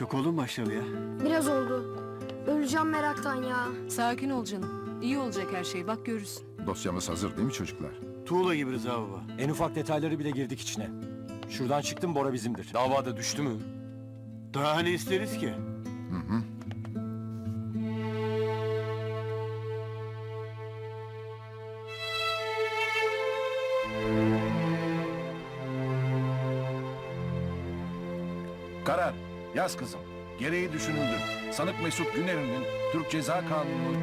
Çok oldu mu başlayalı ya? Biraz oldu. Öleceğim meraktan ya. Sakin ol canım. İyi olacak her şey bak görürsün. Dosyamız hazır değil mi çocuklar? Tuğla gibi Rıza baba. En ufak detayları bile girdik içine. Şuradan çıktım Bora bizimdir. Davada düştü mü? Daha ne isteriz ki? Karar. Yaz kızım. Gereği düşünüldü. Sanık Mesut Güner'in Türk Ceza Kanunu...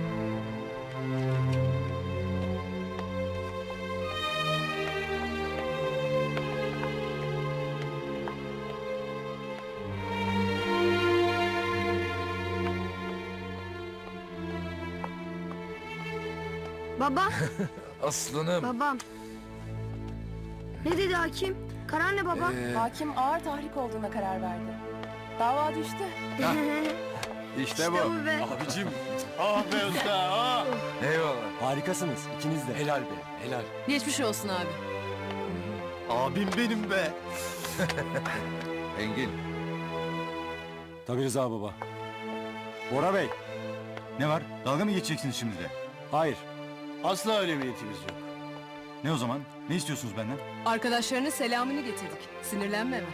Baba, Aslanım. babam. Ne dedi hakim? Karar ne baba? Hakim ağır tahrik olduğuna karar verdi. Dava düştü. İşte bu. İşte bu be. Abicim. Ah be usta ah! Eyvallah. Harikasınız ikiniz de. Helal be. Helal. Geçmiş olsun abi. Abim benim be. Engin. Tabii Rıza baba. Bora Bey. Ne var? Dalga mı geçeceksiniz şimdi de? Hayır. Asla öyle bir niyetimiz yok. Ne o zaman? Ne istiyorsunuz benden? Arkadaşlarının selamını getirdik. Sinirlenme hemen.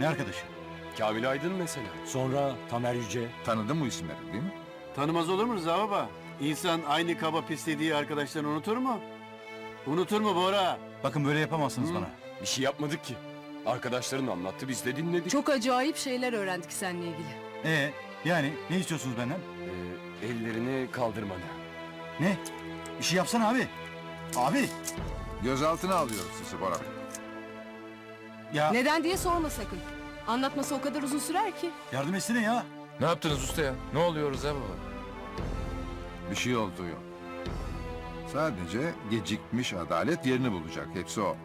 Ne arkadaşı? Kamil Aydın mesela. Sonra Tamer Yüce. Tanıdın bu isimleri değil mi? Tanımaz olur mu Rıza baba? İnsan aynı kaba pislediği arkadaşlarını unutur mu? Unutur mu Bora? Bakın böyle yapamazsınız Hı. bana. Bir şey yapmadık ki. Arkadaşların anlattı biz de dinledik. Çok acayip şeyler öğrendik seninle ilgili. Ee, yani ne istiyorsunuz benden? Ee, ellerini kaldırmanı. Ne? Bir şey yapsana abi. Abi. Gözaltına alıyoruz sizi Bora Bey. Ya Neden diye sorma sakın. Anlatması o kadar uzun sürer ki. yardım etsene ya. Ne yaptınız usta ya? Ne oluyoruz ha baba? Bir şey olduğu yok. Sadece gecikmiş adalet yerini bulacak. Hepsi o.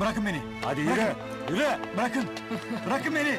Bırakın beni. Hadi yürü. Bırakın. Yürü. Bırakın. Bırakın beni.